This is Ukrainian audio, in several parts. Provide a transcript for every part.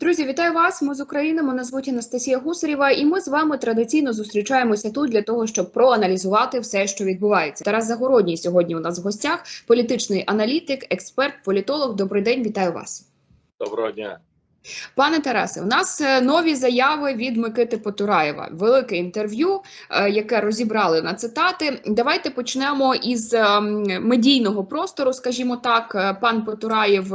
Друзі, вітаю вас! Ми з України. Мене звуть Анастасія Гусарєва, і ми з вами традиційно зустрічаємося тут для того, щоб проаналізувати все, що відбувається. Тарас Загородній сьогодні у нас в гостях, політичний аналітик, експерт, політолог. Добрий день, вітаю вас. Доброго дня. Пане Тарасе, у нас е, нові заяви від Микити Потураєва. Велике інтерв'ю, е, яке розібрали на цитати. Давайте почнемо із е, медійного простору. Скажімо так, пан Потураєв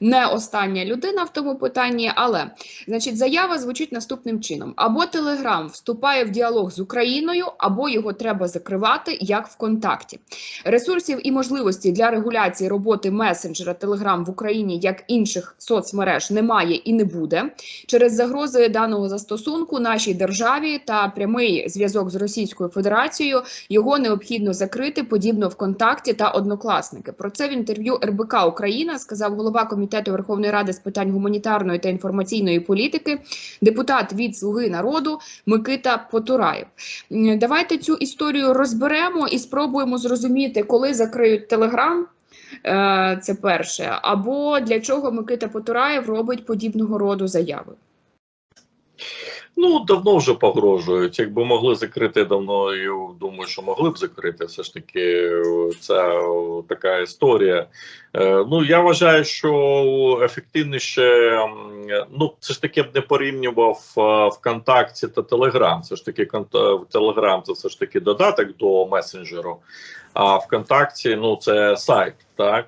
не остання людина в тому питанні, але значить, заява звучить наступним чином: або Телеграм вступає в діалог з Україною, або його треба закривати, як ВКонтакті. Ресурсів і можливості для регуляції роботи месенджера Телеграм в Україні, як інших соцмереж, немає і не буде через загрози даного застосунку нашій державі та прямий зв'язок з Російською Федерацією. Його необхідно закрити подібно ВКонтакті та однокласники. Про це в інтерв'ю РБК Україна сказав голова комітету Верховної Ради з питань гуманітарної та інформаційної політики, депутат від Слуги народу Микита Потураєв. Давайте цю історію розберемо і спробуємо зрозуміти, коли закриють Телеграм. Е, Це перше, або для чого Микита Потураєв робить подібного роду заяви. Ну давно вже погрожують. Якби могли закрити давно, я думаю, що могли б закрити. Все ж таки, це така історія. Е, Ну я вважаю, що ефективніше, ну це ж таки б не порівнював е, ВКонтакті та Телеграм. Це ж таки Телеграм, це все ж таки додаток до месенджеру. А ВКонтакті, ну це сайт, так.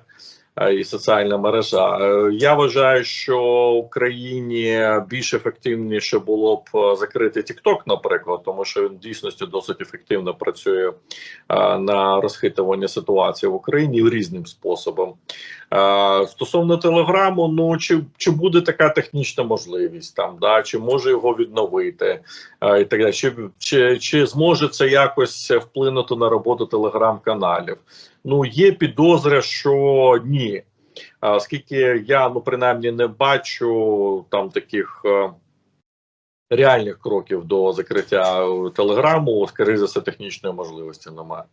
І соціальна мережа. Е, Я вважаю, що Україні більш ефективніше було б е, закрити TikTok, наприклад, тому що він дійсності досить ефективно працює е, на розхитування ситуації в Україні різним способом. Е, Стосовно телеграму, ну чи, чи буде така технічна можливість там, да, чи може його відновити, е, і так далі, чи, чи, чи зможе це якось вплинути на роботу телеграм-каналів? Ну, є підозри, що ні. А, Оскільки я ну принаймні не бачу там таких е, реальних кроків до закриття е, телеграму, скоріше за все, технічної можливості немає.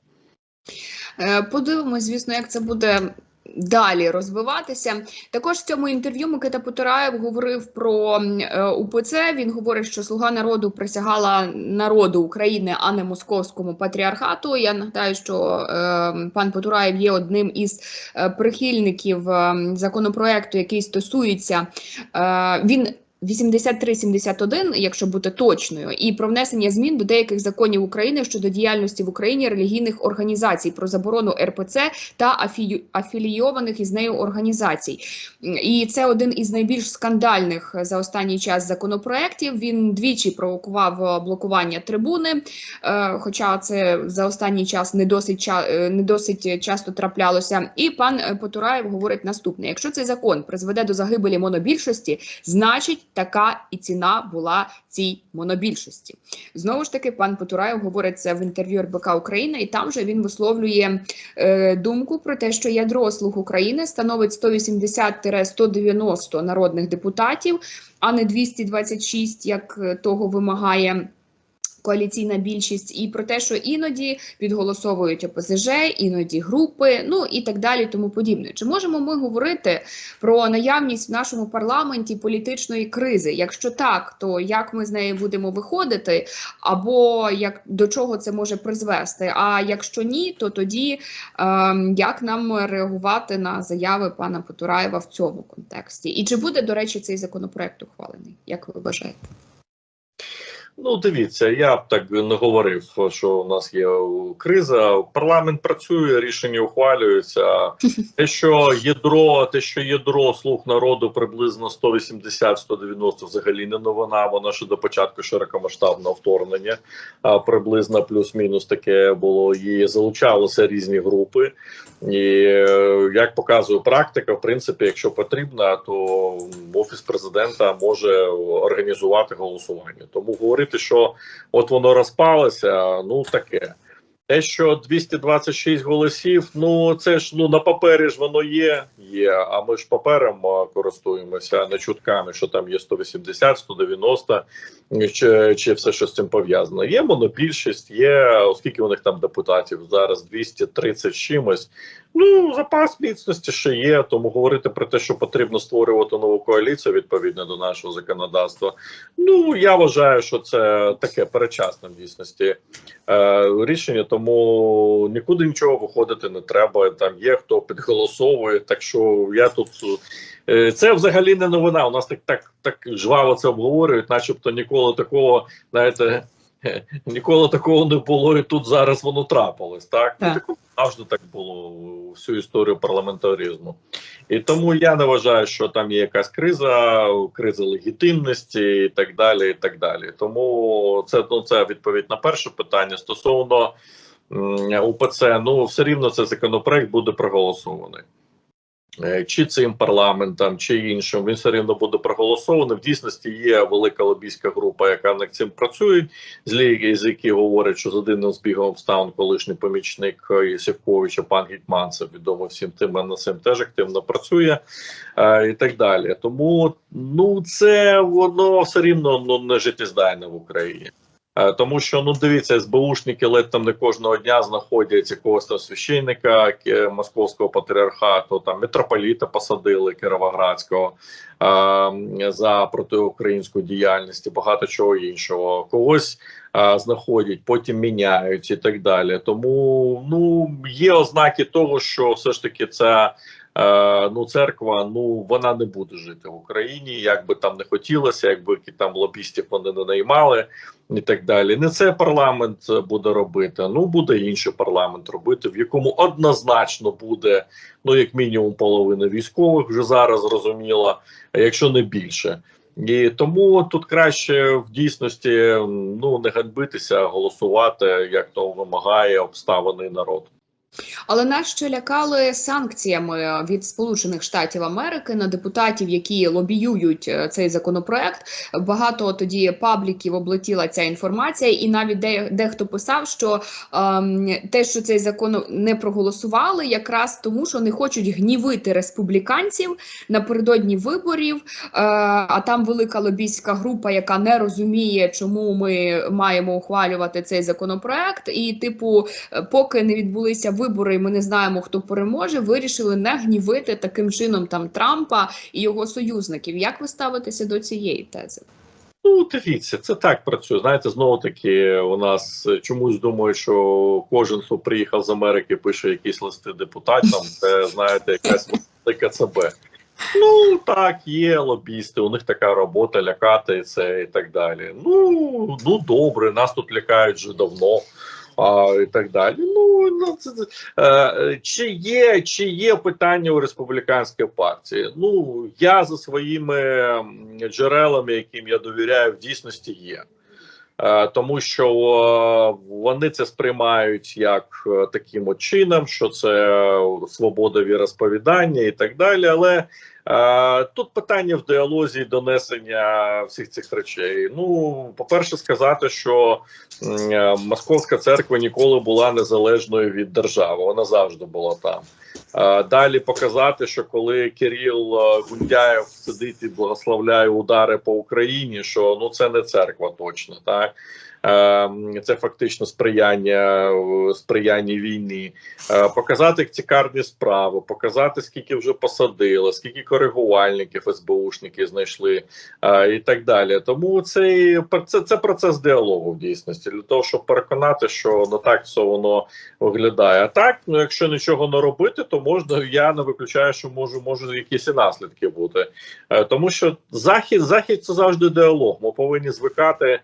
Е, Подивимось, звісно, як це буде. Далі розвиватися також в цьому інтерв'ю Микита Потураєв говорив про е, УПЦ. Він говорить, що слуга народу присягала народу України, а не московському патріархату. Я нагадаю, що е, пан Потураєв є одним із е, прихильників е, законопроекту, який стосується він. 8371, якщо бути точною, і про внесення змін до деяких законів України щодо діяльності в Україні релігійних організацій про заборону РПЦ та афілійованих із нею організацій. І це один із найбільш скандальних за останній час законопроєктів. Він двічі провокував е, блокування трибуни, е, хоча це за останній час не досить е, не досить часто траплялося. І пан Потураєв говорить наступне: якщо цей закон призведе до загибелі монобільшості, значить така і ціна була цій монобільшості. Знову ж таки, пан Потураєв говорить це в інтерв'ю РБК Україна, і там же він висловлює е, думку про те, що ядро слуг України становить 180-190 народних депутатів, а не 226, як е, того вимагає. Коаліційна більшість і про те, що іноді підголосовують ОПЗЖ, іноді групи, ну і так далі, тому подібне. Чи можемо ми говорити про наявність в нашому парламенті політичної кризи? Якщо так, то як ми з неї будемо виходити, або як до чого це може призвести? А якщо ні, то тоді ем, як нам реагувати на заяви пана Потураєва в цьому контексті? І чи буде, до речі, цей законопроект ухвалений? Як ви вважаєте? Ну, дивіться, я б так не говорив, що у нас є криза. Парламент працює, рішення ухвалюються. Те, що ядро, те, що ядро слуг народу приблизно 180-190 взагалі не новина. Воно ще до початку широкомасштабного вторгнення, а приблизно плюс-мінус таке було. І залучалися різні групи. І е, як показує практика, в принципі, якщо потрібно, то офіс президента може організувати голосування. Тому говорити, що от воно розпалося, ну таке. Те, що 226 голосів, ну це ж ну на папері ж воно є, є. А ми ж папером користуємося не чутками, що там є 180, 190, чи, чи все що з цим пов'язано. Є монобільшість, є оскільки у них там депутатів зараз 230 з чимось. Ну, запас міцності ще є, тому говорити про те, що потрібно створювати нову коаліцію відповідно до нашого законодавства. Ну я вважаю, що це таке перечасне в дійсності е, рішення, тому нікуди нічого виходити не треба. Там є хто підголосовує. Так що я тут е, це взагалі не новина. У нас так так так жваво це обговорюють, начебто ніколи такого, знаєте. Ніколи такого не було, і тут зараз воно трапилось. Так, Так. так завжди так було всю історію парламентаризму. І тому я не вважаю, що там є якась криза, криза легітимності і так далі. і так далі. Тому це ну, це відповідь на перше питання стосовно м, УПЦ. Ну все рівно цей законопроект буде проголосований. Е, Чи цим парламентом, чи іншим, він все рівно буде проголосований. В дійсності є велика лобійська група, яка над цим працює, з з які говорять, що з одним збігом обставин колишній помічник е, Сівковича, пан Гетьманцев, відомо всім тим, а над цим теж активно працює е, і так далі. Тому ну це воно все рівно ну не життєздайне в Україні. Е, Тому що ну дивіться, СБУшники ледь там не кожного дня знаходять якогось там священника московського патріархату, там митрополіта посадили Кіровоградського е, за протиукраїнську діяльність і багато чого іншого. Когось е, знаходять, потім міняють і так далі. Тому ну є ознаки того, що все ж таки це. Е, ну, церква, ну вона не буде жити в Україні, як би там не хотілося, якби там лобістів вони не наймали і так далі. Не це парламент буде робити. Ну буде інший парламент робити, в якому однозначно буде ну як мінімум половина військових вже зараз зрозуміло, якщо не більше. І тому тут краще в дійсності ну не ганьбитися, а голосувати, як то вимагає обставини народ. Але нас ще лякали санкціями від Сполучених Штатів Америки на депутатів, які лобіюють е, цей законопроект. Багато тоді пабліків облетіла ця інформація, і навіть де, дехто писав, що ем, те, що цей закон не проголосували, якраз тому, що не хочуть гнівити республіканців напередодні виборів. Е, а там велика лобійська група, яка не розуміє, чому ми маємо ухвалювати цей законопроект, і типу. Е, поки не відбулися вибори, і ми не знаємо, хто переможе, вирішили не гнівити таким чином там Трампа і його союзників. Як ви ставитеся до цієї тези? Ну, дивіться, це так працює. Знаєте, знову таки, у нас чомусь думають, що кожен, хто приїхав з Америки, пише якісь листи депутатам. Це знаєте, якась КЦБ. Ну так, є лобісти, у них така робота лякати це і так далі. Ну ну добре, нас тут лякають вже давно. А, і так далі. Ну, ну це, е, чи є чи є питання у республіканської партії? Ну я за своїми джерелами, яким я довіряю, в дійсності є. Е, Тому що е, вони це сприймають як е, таким от чином, що це свобода віросповідання і так далі. Але тут питання в діалозі донесення всіх цих речей. Ну, по-перше, сказати, що е, Московська церква ніколи була незалежною від держави, вона завжди була там. Е, Далі показати, що коли Кирил е, Гундяєв сидить і благословляє удари по Україні, що ну це не церква точно, так Е, це фактично сприяння е, сприяння війні, Е, показати цікаві справи, показати скільки вже посадили, скільки коригувальників СБУшники знайшли е, і так далі. Тому цей це, це процес діалогу в дійсності для того, щоб переконати, що не так все воно виглядає. А так, ну якщо нічого не робити, то можна. Я не виключаю, що можу можуть якісь і наслідки бути, тому що захід, захід це завжди діалог. Ми повинні звикати.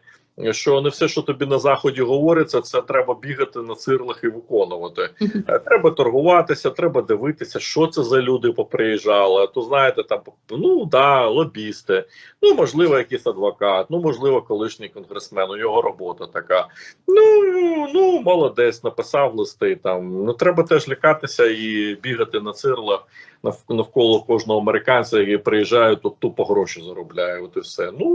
Що не все, що тобі на заході говориться, це треба бігати на цирлах і виконувати. Е, Треба торгуватися, треба дивитися, що це за люди поприїжджали. То знаєте, там ну да, лобісти, ну можливо, якийсь адвокат, ну можливо, колишній конгресмен. У його робота така. Ну ну молодець, написав листи. Там ну треба теж лякатися і бігати на цирлах навколо кожного американця, який приїжджає, тут тупо гроші заробляє. От і все. Ну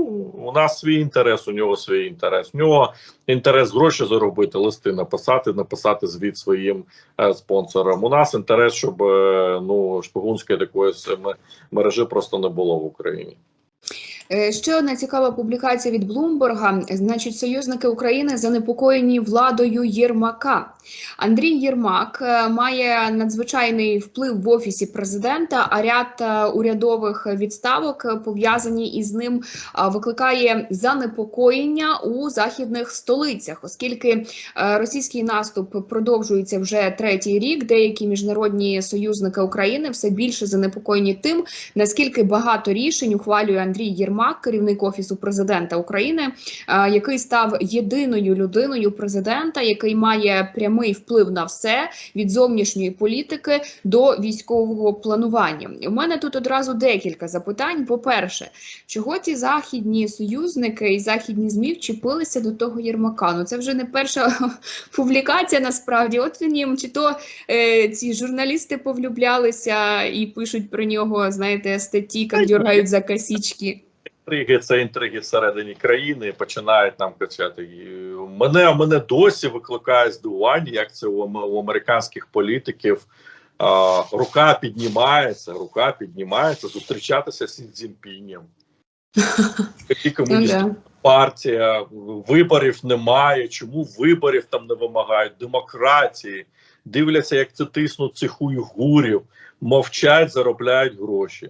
у нас свій інтерес, у нього свій інтерес. У нього інтерес гроші заробити, листи написати, написати звіт своїм е, спонсорам. У нас інтерес, щоб е, ну шпигунської такої мережі просто не було в Україні. Е, Ще одна цікава публікація від Блумберга. Значить, союзники України занепокоєні владою Єрмака. Андрій Єрмак е, має надзвичайний вплив в офісі президента. А ряд е, урядових відставок пов'язані із ним викликає занепокоєння у західних столицях, оскільки російський наступ продовжується вже третій рік. Деякі міжнародні союзники України все більше занепокоєні тим, наскільки багато рішень ухвалює Андрій Єрмак, керівник офісу президента України, е, який став єдиною людиною президента, який має прямий вплив на все від зовнішньої політики до військового планування. У мене тут одразу декілька запитань. По перше, чого ці західні союзники і західні змі вчепилися до того Єрмака? Ну це вже не перша публікація. Насправді, от він їм чи то е, ці журналісти повлюблялися і пишуть про нього, знаєте, статті, як дергають за косички. Інтриги це інтриги всередині країни, починають нам кричати. І Мене мене досі викликає здивування, як це у, у американських політиків. А, рука піднімається, рука піднімається зустрічатися з Сі Цзіньпінем. Які Ну, комуністична партія, виборів немає. Чому виборів там не вимагають? Демократії дивляться, як це тиснуть цих уйгурів, мовчать, заробляють гроші.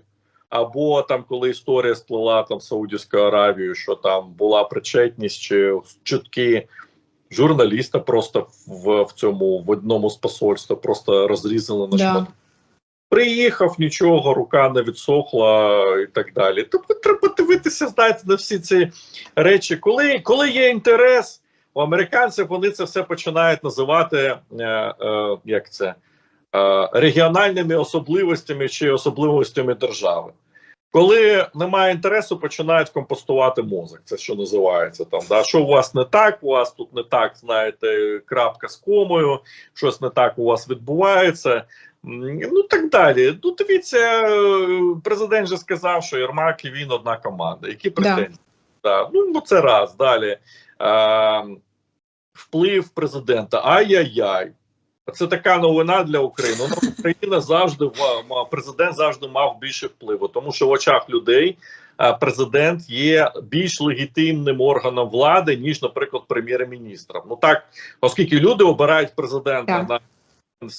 Або там, коли історія сплила там Саудівською Аравією, що там була причетність чи чутки журналіста просто в, в цьому в одному з посольств просто розрізали на Да. Приїхав, нічого, рука не відсохла і так далі. Тобто треба дивитися, знаєте, на всі ці речі. Коли, коли є інтерес, у американців вони це все починають називати е, е, як це регіональними особливостями чи особливостями держави. Коли немає інтересу, починають компостувати мозок. Це що називається там. Да? Що у вас не так, у вас тут не так, знаєте, крапка з комою, щось не так у вас відбувається. Ну так далі. Ну дивіться, е, президент же сказав, що Єрмак і він одна команда. Які претензії? Да. Ну, ну це раз далі. А, вплив президента. Ай-яй-яй. Це така новина для України. Ну, Україна завжди президент завжди мав більше впливу, тому що в очах людей президент є більш легітимним органом влади, ніж, наприклад, прем'єр-міністром. Ну так, оскільки люди обирають президента Так. на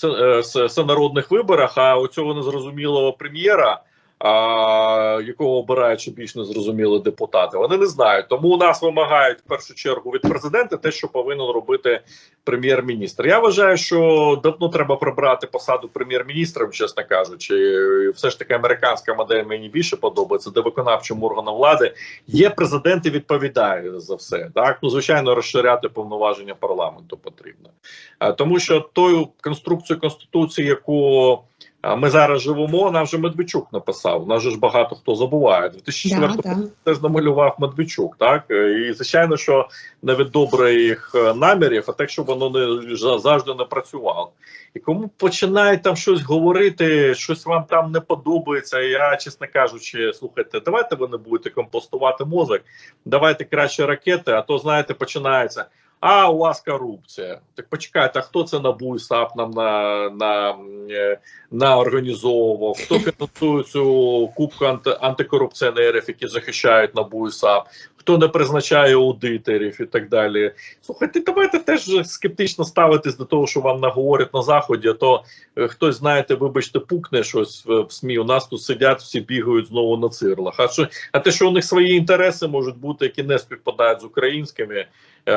е, всенародних виборах, а у цього незрозумілого прем'єра. А, якого обирають більш незрозумілі депутати, вони не знають. Тому у нас вимагають в першу чергу від президента те, що повинен робити прем'єр-міністр. Я вважаю, що давно треба прибрати посаду прем'єр-міністра, чесно кажучи. Все ж таки американська модель мені більше подобається, де виконавчим органом влади є президент і відповідає за все. Так ну звичайно, розширяти повноваження парламенту потрібно, тому що тою конструкцію конституції, яку ми зараз живемо, нам вже Медведчук написав. Нас же ж багато хто забуває. 2004 Да, да. теж намалював Медведчук, так Е, і звичайно, що не від добрих е, намірів, а так, щоб воно не завжди не працювало. І кому починають там щось говорити, щось вам там не подобається. Я, чесно кажучи, слухайте, давайте ви не будете компостувати мозок, давайте краще ракети, а то знаєте, починається. А у вас корупція. Так почекайте, а хто це НАБУ і нам на, на, е, на організовував? Хто фінансує цю кубку анти, антикорупціонерів, які захищають НАБУ і? Хто не призначає аудиторів і так далі? Слухайте, давайте теж скептично ставитись до того, що вам наговорять на заході. А то е, хтось, знаєте, вибачте, пукне щось в, СМІ. У нас тут сидять, всі бігають знову на цирлах. А що а те, що у них свої інтереси можуть бути, які не співпадають з українськими,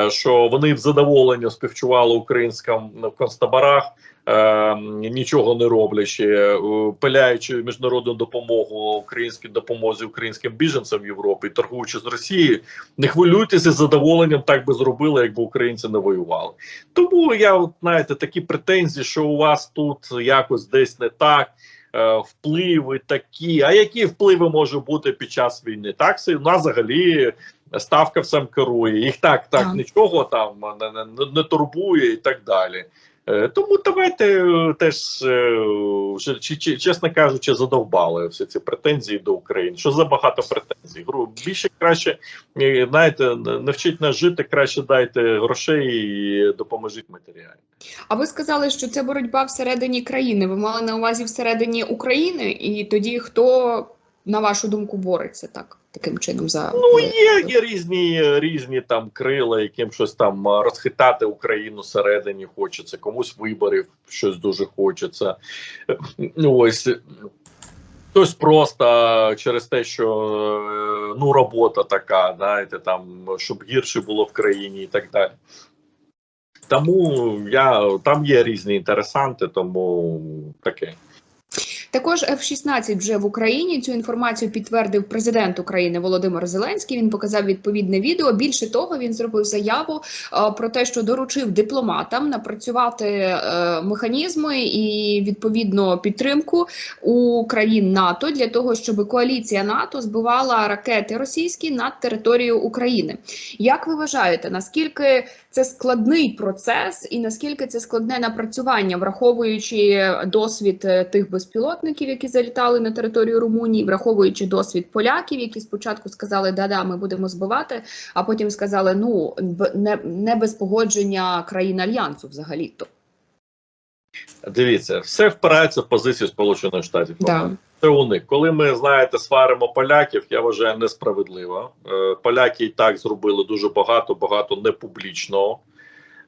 що вони в задоволення співчували українським в концтаборах, е, нічого не роблячи, е, пиляючи міжнародну допомогу українській допомозі українським біженцям в Європі, торгуючи з Росією, не хвилюйтеся з задоволенням, так би зробили, якби українці не воювали. Тому я от, знаєте, такі претензії, що у вас тут якось десь не так. е, Впливи такі, а які впливи можуть бути під час війни? Так, у нас взагалі ставка всім керує. Їх так, так Так. нічого там не, не, не турбує і так далі. Е, Тому давайте е, теж, е, вже, чесно кажучи, задовбали всі ці претензії до України. Що за багато претензій? Гру більше краще, знаєте, не вчить нас жити, краще дайте грошей і допоможіть матеріально. А ви сказали, що це боротьба всередині країни. Ви мали на увазі всередині України, і тоді хто на вашу думку, бореться так таким чином за Ну є, є різні різні там крила, яким щось там розхитати Україну всередині хочеться, комусь виборів щось дуже хочеться. Ну, Ось хтось просто через те, що е, ну робота така, знаєте, там щоб гірше було в країні і так далі. Тому я там є різні інтересанти, тому таке. Також F-16 вже в Україні. Цю інформацію підтвердив президент України Володимир Зеленський. Він показав відповідне відео. Більше того, він зробив заяву е, про те, що доручив дипломатам напрацювати е, механізми і відповідно підтримку у країн НАТО для того, щоб коаліція НАТО збивала ракети російські над територією України. Як ви вважаєте, наскільки це складний процес, і наскільки це складне напрацювання, враховуючи досвід е, тих безпілотників, які залітали на територію Румунії, враховуючи досвід поляків, які спочатку сказали, да-да, ми будемо збивати, а потім сказали, ну не, не без погодження країн альянсу взагалі то. Дивіться, все впирається в позицію Сполучених Штатів. Да. Це у них. Коли ми знаєте, сваримо поляків, я вважаю несправедливо. Е, Поляки і так зробили дуже багато, багато непублічного.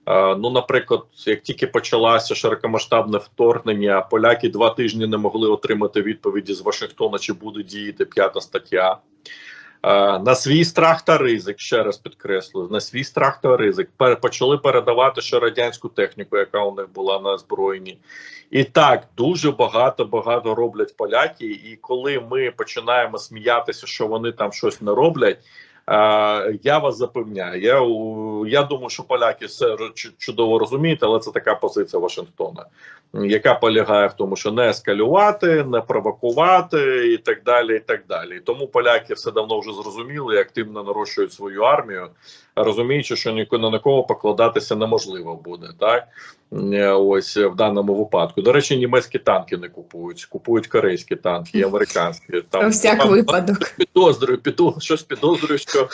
Е, Ну, наприклад, як тільки почалося широкомасштабне вторгнення, поляки два тижні не могли отримати відповіді з Вашингтона, чи буде діяти п'ята стаття. Е, На свій страх та ризик, ще раз підкреслюю, на свій страх та ризик почали передавати ще радянську техніку, яка у них була на озброєнні. І так дуже багато багато роблять поляки. І коли ми починаємо сміятися, що вони там щось не роблять. Е, Я вас запевняю, я я думаю, що поляки все чудово розуміють, але це така позиція Вашингтона, яка полягає в тому, що не ескалювати, не провокувати і так далі. І так далі. Тому поляки все давно вже зрозуміли і активно нарощують свою армію, розуміючи, що ні на кого покладатися неможливо буде. Так Е, ось в даному випадку. До речі, німецькі танки не купують, купують корейські танки і американські. Там всяк там випадок. підозрюю, піду щось підозрюю, що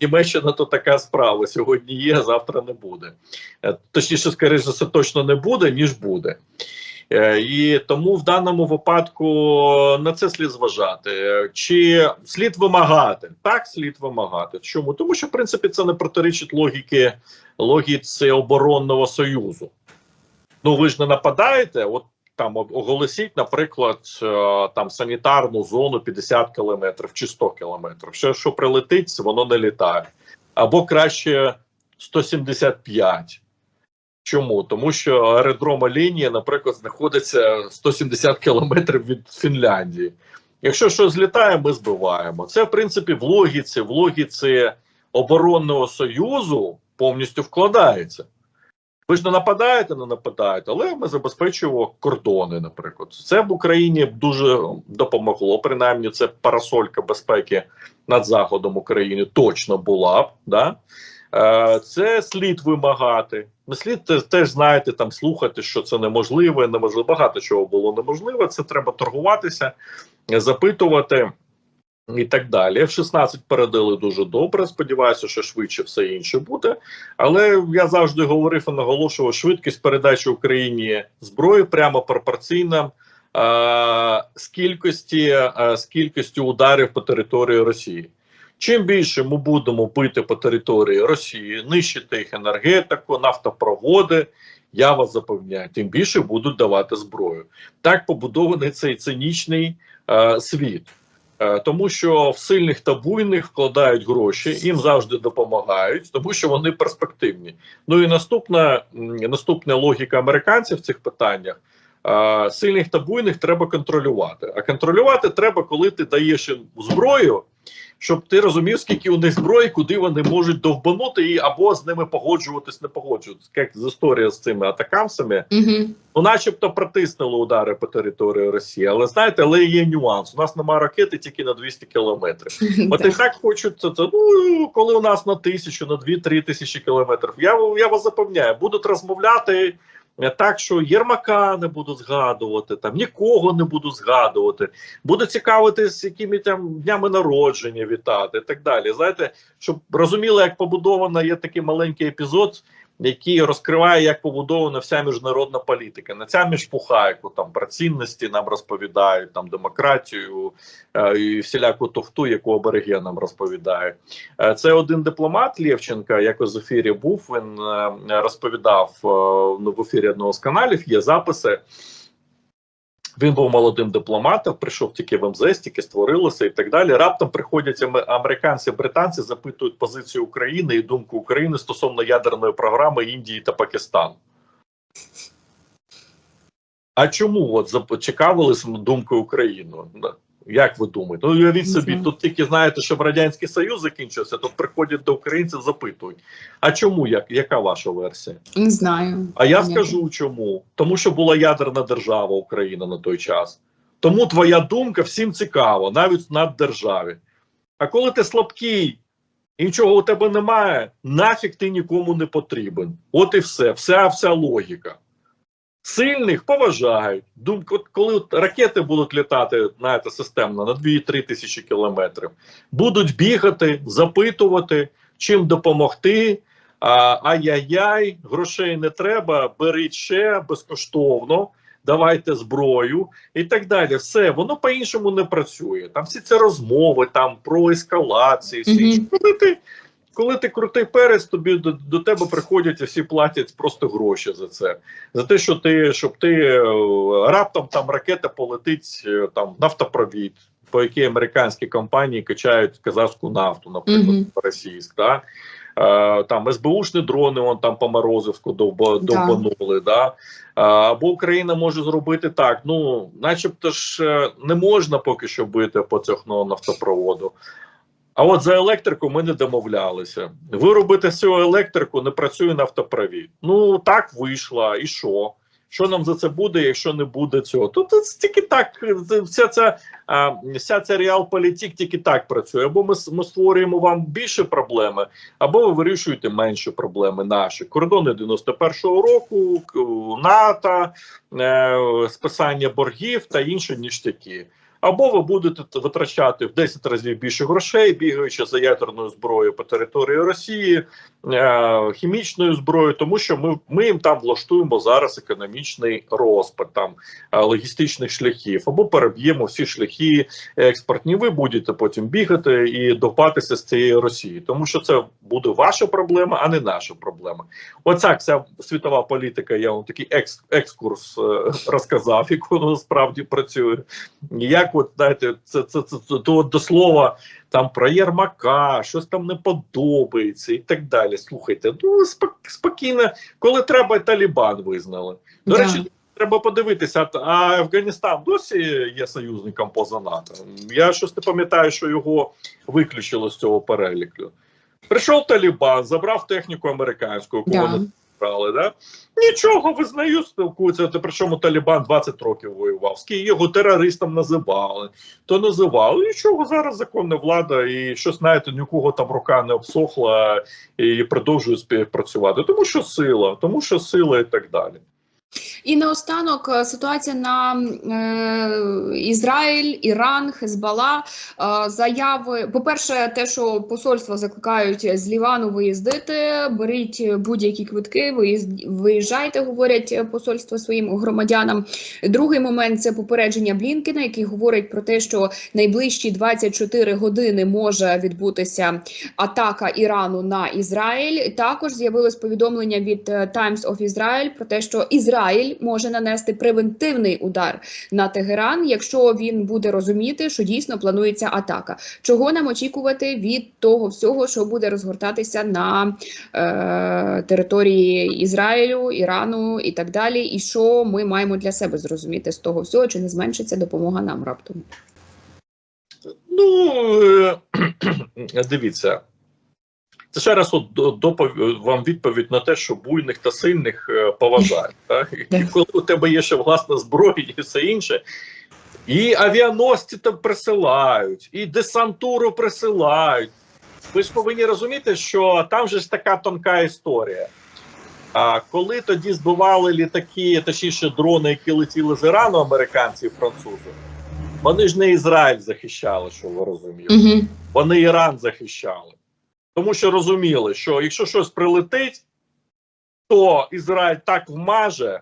Німеччина то така справа. Сьогодні є, а завтра не буде. Е, Точніше, скоріше, це точно не буде, ніж буде. Е, І тому в даному випадку на це слід зважати. Е, Чи слід вимагати? Так, слід вимагати. Чому? Тому що, в принципі, це не протирічить логіки логіці оборонного союзу. Ну, ви ж не нападаєте, от там оголосіть, наприклад, е, там санітарну зону 50 кілометрів чи 100 кілометрів. Що, що прилетить, воно не літає. Або краще 175. Чому? Тому що аеродрома лінія, наприклад, знаходиться 170 кілометрів від Фінляндії. Якщо щось злітає, ми збиваємо. Це, в принципі, в логіці, в логіці оборонного союзу повністю вкладається. Ви ж не нападаєте, не нападаєте, але ми забезпечуємо кордони, наприклад. Це в Україні дуже допомогло. Принаймні, це парасолька безпеки над заходом України точно була б. Да? Е, Це слід вимагати. Не слід теж знаєте, там слухати, що це неможливо, неможливо. Багато чого було неможливо. Це треба торгуватися, запитувати. І так далі. F-16 передали дуже добре. Сподіваюся, що швидше все інше буде. Але я завжди говорив і наголошував, швидкість передачі Україні зброї прямо пропорційна е, з кількості е, з кількістю ударів по території Росії. Чим більше ми будемо бити по території Росії, нищити їх енергетику, нафтопроводи, я вас запевняю, тим більше будуть давати зброю. Так побудований цей цинічний е, світ. Е, Тому що в сильних та буйних вкладають гроші, їм завжди допомагають, тому що вони перспективні. Ну і наступна наступна логіка американців в цих питаннях: е, сильних та буйних треба контролювати. А контролювати треба, коли ти даєш їм зброю, щоб ти розумів, скільки у них зброї, куди вони можуть довбанути, і або з ними погоджуватись, не погоджуватись. Як з історія з цими атакамсами, Угу. ну, начебто, протиснули удари по території Росії. Але знаєте, але є нюанс. У нас немає ракети тільки на 200 кілометрів. От і так хочуть це, це. Ну коли у нас на тисячу, на дві-три тисячі кілометрів. Я я вас запевняю, будуть розмовляти так, що Єрмака не буду згадувати, там нікого не буду згадувати. Буду цікавитись, якими там днями народження вітати і так далі. Знаєте, щоб розуміли, як побудовано є такий маленький епізод. Який розкриває, як побудована вся міжнародна політика. Не ця міжпуха, яку там про цінності нам розповідають, там демократію е, і всіляку тофту, яку нам розповідають. Е, Це один дипломат Лєвченка, якось в ефірі був. Він е, розповідав е, ну, в ефірі одного з каналів. Є записи. Він був молодим дипломатом, прийшов тільки в МЗС, тільки створилося і так далі. Раптом приходять американці, британці, запитують позицію України і думку України стосовно ядерної програми Індії та Пакистану. А чому от зацікавились думкою України? Як ви думаєте? Ну, уявіть собі, тут тільки знаєте, щоб Радянський Союз закінчився, тут приходять до українців, запитують. А чому як? Яка ваша версія? Не знаю. А я скажу чому. Тому що була ядерна держава Україна на той час. Тому твоя думка всім цікава, навіть над державі. А коли ти слабкий і нічого у тебе немає, нафіг ти нікому не потрібен. От і все, вся вся логіка. Сильних поважають. От коли от ракети будуть літати, знаєте, системно на 2-3 тисячі кілометрів, будуть бігати, запитувати, чим допомогти. Ай-яй-яй, грошей не треба, беріть ще безкоштовно, давайте зброю і так далі. Все, воно по-іншому не працює. Там всі ці розмови там про ескалації, всі. Коли ти, коли ти крутий перець, тобі до, до тебе приходять і всі платять просто гроші за це. За те, що ти, щоб ти е, раптом там ракета полетить е, там нафтопровід, по якій американські компанії качають казахську нафту, наприклад, Мгм. російську. Да? Е, там СБУшні дрони, вон там по Морозовську довба, Да. довбанули. Да? Е, або Україна може зробити так. Ну, начебто ж не можна поки що бити по цього нафтопроводу. А от за електрику ми не домовлялися. Виробити цю електрику не працює нафтопровід. Ну так вийшло, і що? Що нам за це буде, якщо не буде цього? Це тільки так, вся ця, вся ця реал-політик тільки так працює. Або ми, ми створюємо вам більше проблеми, або ви вирішуєте менші проблеми наші. Кордони 91-го року, НАТО, е, списання боргів та інші ніштяки. Або ви будете витрачати в 10 разів більше грошей, бігаючи за ядерною зброєю по території Росії, е, хімічною зброєю, тому що ми, ми їм там влаштуємо зараз економічний розпад там е, логістичних шляхів, або переб'ємо всі шляхи експортні. Ви будете потім бігати і допатися з цієї Росії, тому що це буде ваша проблема, а не наша проблема. Оця вся світова політика. Я вам такий екс, екскурс е, розказав, як воно насправді працює. Як от знаєте, це це, це, це то до слова там про Єрмака, щось там не подобається і так далі. Слухайте, ну спок- спокійно, коли треба, Талібан визнали. До Да. речі, треба подивитися, а- Афганістан досі є союзником поза НАТО. Я щось не пам'ятаю, що його виключили з цього переліку. Прийшов Талібан, забрав техніку американську, яку Да. Брали, да? Нічого, визнаю, спілкуються. Та причому Талібан 20 років воював. Скільки його терористом називали, то називали. Нічого, зараз законна влада, і що знаєте, нікого там рука не обсохла і продовжує співпрацювати. Тому що сила, тому що сила і так далі. І наостанок е, ситуація на е, Ізраїль, Іран, Хезбала. Е, заяви. По-перше, те, що посольства закликають з Лівану виїздити, беріть будь-які квитки, виїзд- виїжджайте, говорять посольство своїм громадянам. Другий момент це попередження Блінкена, який говорить про те, що найближчі 24 години може відбутися атака Ірану на Ізраїль. Також з'явилось повідомлення від е, Times of Israel про те, що Ізраїль може нанести превентивний удар на Тегеран, якщо він буде розуміти, що дійсно планується атака. Чого нам очікувати від того всього, що буде розгортатися на е, території Ізраїлю, Ірану і так далі, і що ми маємо для себе зрозуміти з того всього, чи не зменшиться допомога нам раптом? Ну е, дивіться. Це ще раз от допов- вам відповідь на те, що буйних та сильних е, поважають. Так? І коли у тебе є ще власна зброя і все інше, і авіаносці там присилають, і десантуру присилають. Ви ж повинні розуміти, що там же ж така тонка історія. А коли тоді збивали літаки, точніше дрони, які летіли з Ірану, американці і французи, вони ж не Ізраїль захищали, що ви розумієте. Вони Іран захищали. Тому що розуміли, що якщо щось прилетить, то Ізраїль так вмаже,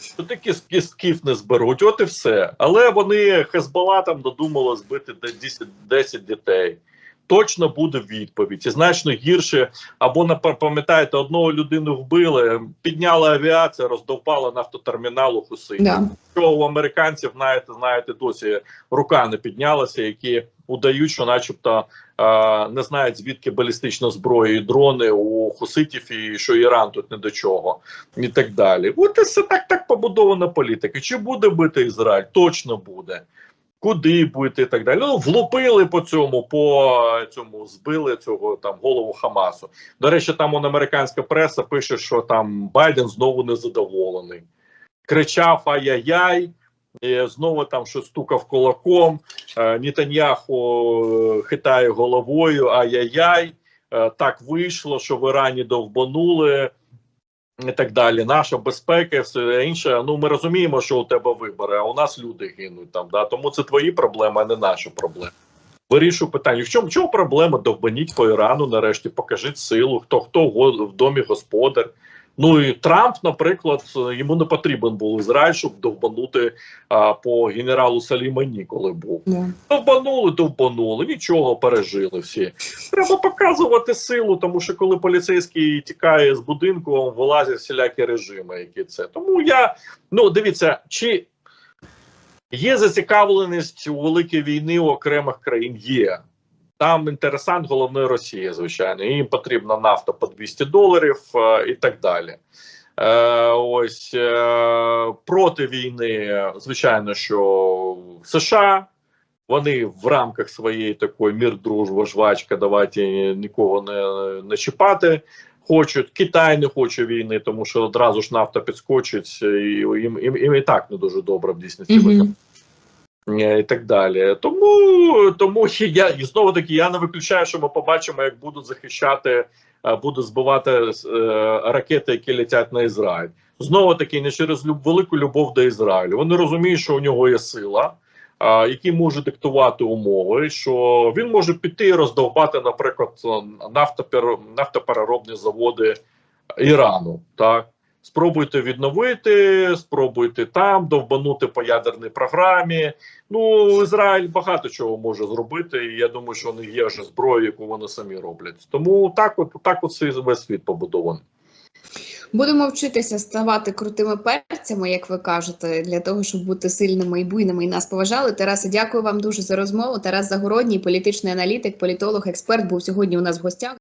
що такі кістків не зберуть, от і все. Але вони Хезбола там додумало збити де 10, 10 дітей. Точно буде відповідь. І значно гірше. Або пам'ятаєте, одного людину вбили, підняла авіація, роздовпала нафтотермінал у Хусині. Да. Що у американців, знаєте, знаєте, досі рука не піднялася, які удають, що, начебто, е, не знають звідки балістична зброя і дрони у хуситів, і що Іран тут не до чого, і так далі. От і все так, так побудована політика. Чи буде бити Ізраїль? Точно буде. Куди бити і так далі. Ну, влупили по цьому, по цьому збили цього там голову Хамасу. До речі, там он американська преса пише, що там Байден знову незадоволений. Кричав ай-яй-яй, і знову там щось стукав кулаком. Е, Нетаньяху е, хитає головою, ай-яй-яй. Е, Так вийшло, що в Ірані довбанули і так далі. Наша безпека, все інше. Ну ми розуміємо, що у тебе вибори, а у нас люди гинуть там. Да? Тому це твої проблеми, а не наші проблеми. Вирішую питання. В чому, в чому проблема? Довбаніть по Ірану, нарешті, покажіть силу, хто хто в домі господар. Ну і Трамп, наприклад, йому не потрібен був Ізраїль, щоб довбанути а, по генералу Салімані, коли був. Да. Довбанули, довбанули, нічого пережили всі. Треба показувати силу, тому що коли поліцейський тікає з будинку, вилазять всілякі режими, які це. Тому я ну дивіться, чи є зацікавленість у великій війни у окремих країн? Є. Там інтересант головне Росія, звичайно. Їм потрібна нафта по 200 доларів е, і так далі. Е, ось е, проти війни, звичайно, що США. Вони в рамках своєї такої мір, дружба, жвачка, давайте нікого не, не чіпати. Хочуть Китай не хоче війни, тому що одразу ж нафта підскочить, і їм, їм, їм і так не дуже добре в дійсності Мгм. Е, і так далі. Тому, тому я і знову таки я не виключаю, що ми побачимо, як будуть захищати, е, будуть збивати е, ракети, які летять на Ізраїль. Знову таки, не через люб, велику любов до Ізраїлю. Вони розуміють, що у нього є сила, а, який може диктувати умови, що він може піти і роздовбати, наприклад, нафтопер, нафтопереробні заводи Ірану. Так спробуйте відновити, спробуйте там довбанути по ядерній програмі. Ну Ізраїль багато чого може зробити. І я думаю, що вони є вже зброєю, яку вони самі роблять. Тому так, от так от весь світ побудований. Будемо вчитися ставати крутими перцями, як ви кажете, для того, щоб бути сильними і буйними і нас поважали. Тарасе, дякую вам дуже за розмову. Тарас Загородній, політичний аналітик, політолог, експерт, був сьогодні у нас в гостях.